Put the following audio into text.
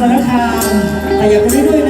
สารคามแต่อย่าไปด้วยนะ